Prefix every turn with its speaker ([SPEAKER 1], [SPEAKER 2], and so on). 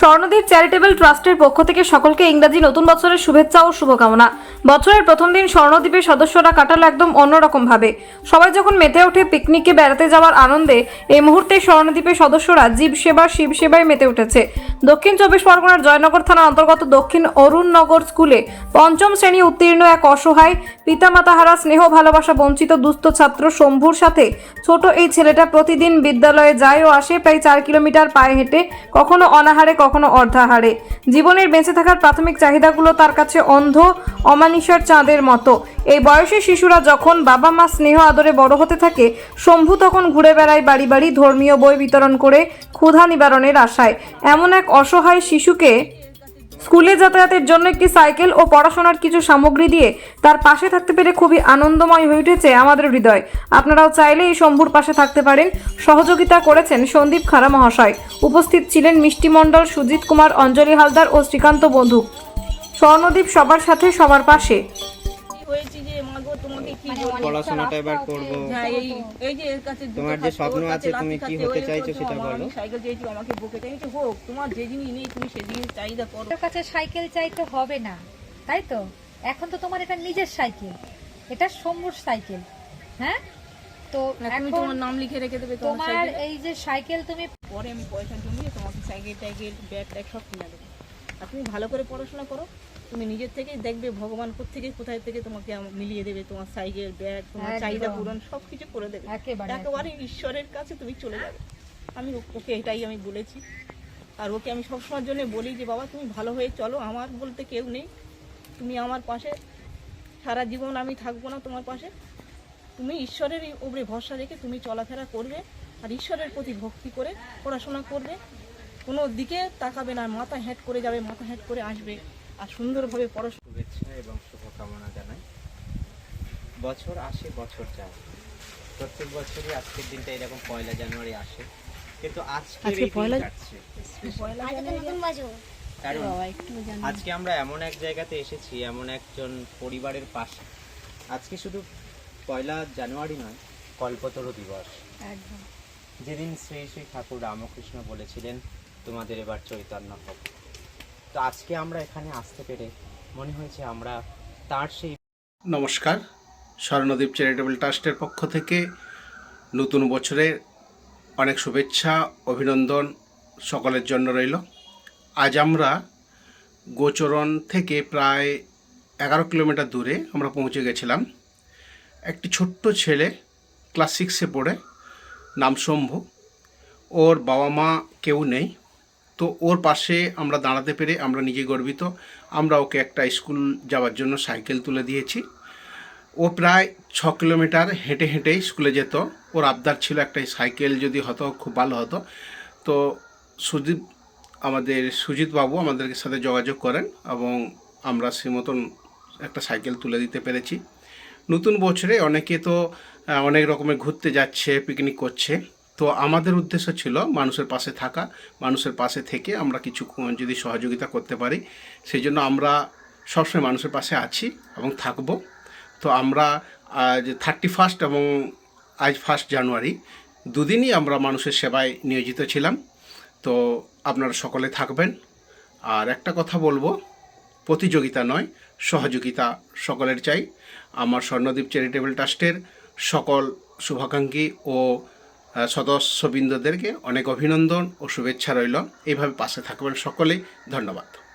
[SPEAKER 1] Swarnadwip charitable ট্রাস্টের পক্ষ থেকে সকলকে ইংরাজি নতুন বছরের শুভেচ্ছা ও শুভকামনা। বছরের প্রথম দিন স্বর্ণদ্বীপের সদস্যরা কাটালো একদম অন্যরকম ভাবে সবাই যখন মেতে ওঠে পিকনিকে বেড়াতে যাওয়ার আনন্দে, এই মুহূর্তে স্বর্ণদ্বীপের সদস্যরা জীব সেবা, শিব সেবায় মেতে উঠেছে। দক্ষিণ চব্বিশ পরগনার জয়নগর থানার অন্তর্গত দক্ষিণ অরুণনগর স্কুলে পঞ্চম শ্রেণি উত্তীর্ণ এক অসহায়, পিতামাতাহারা স্নেহ ভালোবাসা বঞ্চিত দুস্থ ছাত্র শম্ভুর সাথে ছোট এই ছেলেটা প্রতিদিন বিদ্যালয়ে যায় ও আসে প্রায় চার কিলোমিটার পায়ে হেঁটে, কখনো অনাহারে, কখনো অর্ধাহারে। জীবনের বেঁচে থাকার প্রাথমিক চাহিদাগুলো তার কাছে অন্ধ অমানিসার চাঁদের মতো। এই বয়সী শিশুরা যখন বাবা মা স্নেহ আদরে বড় হতে থাকে, শম্ভু তখন ঘুরে বেড়ায় বাড়ি বাড়ি ধর্মীয় বই বিতরণ করে ক্ষুধা নিবারণের আশায়। এমন এক অসহায় শিশুকে স্কুলে যাতায়াতের জন্য একটি সাইকেল ও পড়াশোনার কিছু সামগ্রী দিয়ে তার পাশে থাকতে পেরে খুবই আনন্দময় হয়ে উঠেছে আমাদের হৃদয়। আপনারাও চাইলে এই শম্ভুর পাশে থাকতে পারেন। সহযোগিতা করেছেন সন্দীপ খাড়া মহাশয়। উপস্থিত ছিলেন মিষ্টি মণ্ডল, সুজিত কুমার, অঞ্জলি হালদার ও শ্রীকান্ত বন্ধু। স্বর্ণদ্বীপ সবার সাথে, সবার পাশে।
[SPEAKER 2] পড়াশোনাটা এবার করব।
[SPEAKER 3] হ্যাঁ এই এই যে এর কাছে জুতো
[SPEAKER 2] তোমার যে স্বপ্ন আছে, তুমি কি হতে চাইছো সেটা বলো।
[SPEAKER 3] সাইকেল চেয়েছি আমাকে বুকে চাইছে হোক তোমার যে জিনিস নেই তুমি সে জিনিস চাহিদা করো।
[SPEAKER 4] তোর কাছে সাইকেল চাইতে হবে না তাই তো? এখন তো তোমার এটা নিজের সাইকেল এটা শম্ভুর সাইকেল হ্যাঁ? তো
[SPEAKER 3] তুমি তোমার নাম লিখে রেখে দেবে তোমার
[SPEAKER 4] তোমার এই যে সাইকেল তুমি
[SPEAKER 3] পরে আমি পয়সা জমিয়ে তোমাকে সাইকেল টাইকেল ব্যাগ ট্যাগ সব কিনে দেবো। আর তুমি ভালো করে পড়াশোনা করো তুমি নিজের থেকেই দেখবে ভগবান থেকে কোথায় থেকে তোমাকে মিলিয়ে দেবে তোমার সাইকেল ব্যাগ তোমার চাহিদা পূরণ সব কিছু করে দেবে।
[SPEAKER 4] একেবারে
[SPEAKER 3] একেবারে ঈশ্বরের কাছে তুমি চলে যাবে। আমি ওকে এটাই আমি বলেছি। আর ওকে আমি সবসময়ের জন্য বলি যে বাবা তুমি ভালো হয়ে চলো। আমার বলতে কেউ নেই। তুমি আমার পাশে। সারা জীবন আমি থাকব না তোমার পাশে। তুমি ঈশ্বরের উপরে ভরসা রেখে তুমি চলাফেরা করবে। আর ঈশ্বরের প্রতি ভক্তি করে পড়াশোনা করবে। কোনো দিকে তাকাবে না মাথা হ্যাট করে যাবে মাথা হ্যাট করে আসবে। আর সুন্দরভাবে পড়াশোনা
[SPEAKER 2] শুভেচ্ছা এবং শুভকামনা জানাই। বছর আসে বছর যায়। প্রত্যেক বছরই আজকের দিনটা এরকম পয়লা জানুয়ারি আসে। কিন্তু আজকে
[SPEAKER 3] আজকে পয়লা-
[SPEAKER 2] কারণ আজকে আমরা এমন এক জায়গাতে এসেছি এমন একজন পরিবারের পাশে। আজকে শুধু পয়লা জানুয়ারি নয় কল্পতরু দিবস।
[SPEAKER 4] একদম।
[SPEAKER 2] যেদিন শ্রী শ্রী ঠাকুর রামকৃষ্ণ বলেছিলেন তোমাদের এবার চৈতন্য হোক তো আজকে আমরা এখানে আসতে পেরে মনে হয়েছে আমরা তার সেই
[SPEAKER 5] নমস্কার। স্বর্ণদ্বীপ চ্যারিটেবল ট্রাস্টের পক্ষ থেকে নতুন বছরের অনেক শুভেচ্ছা, অভিনন্দন সকলের জন্য রইল। আজ আমরা গোচরণ থেকে প্রায় এগারো কিলোমিটার দূরে আমরা পৌঁছে গেছিলাম। একটি ছোট্ট ছেলে ক্লাস সিক্সে পড়ে, নাম শম্ভু। ওর বাবা মা কেউ নেই। তো ওর পাশে আমরা দাঁড়াতে পেরে আমরা নিজে গর্বিত। আমরা ওকে একটা স্কুল যাওয়ার জন্য সাইকেল তুলে দিয়েছি। ও প্রায় ছ কিলোমিটার হেঁটে হেঁটেই স্কুলে যেত। ওর আবদার ছিল একটা সাইকেল যদি হতো, খুব ভালো হতো। তো সুদীপ আমাদের সুজিত বাবু সাথে যোগাযোগ করেন এবং আমরা সে মতন একটা সাইকেল তুলে দিতে পেরেছি। নতুন বছরে অনেকে তো অনেক রকমের ঘুরতে যাচ্ছে পিকনিক করছে। তো আমাদের উদ্দেশ্য ছিল মানুষের পাশে থাকা, মানুষের পাশে থেকে আমরা কিছু যদি সহযোগিতা করতে পারি সেই জন্য আমরা সবসময় মানুষের পাশে আছি এবং থাকব। তো আমরা আজ থার্টি ফার্স্ট এবং আজ ফার্স্ট জানুয়ারি দুদিনই আমরা মানুষের সেবায় নিয়োজিত ছিলাম। তো আপনারা সকলে থাকবেন। আর একটা কথা বলব, প্রতিযোগিতা নয়, সহযোগিতা সকলের চাই। আমার স্বর্ণদ্বীপ চ্যারিটেবল ট্রাস্টের সকল শুভাকাঙ্ক্ষী ও সদস্যবৃন্দদেরকে অনেক অভিনন্দন ও শুভেচ্ছা রইল। এইভাবে পাশে থাকবেন সকলেই। ধন্যবাদ।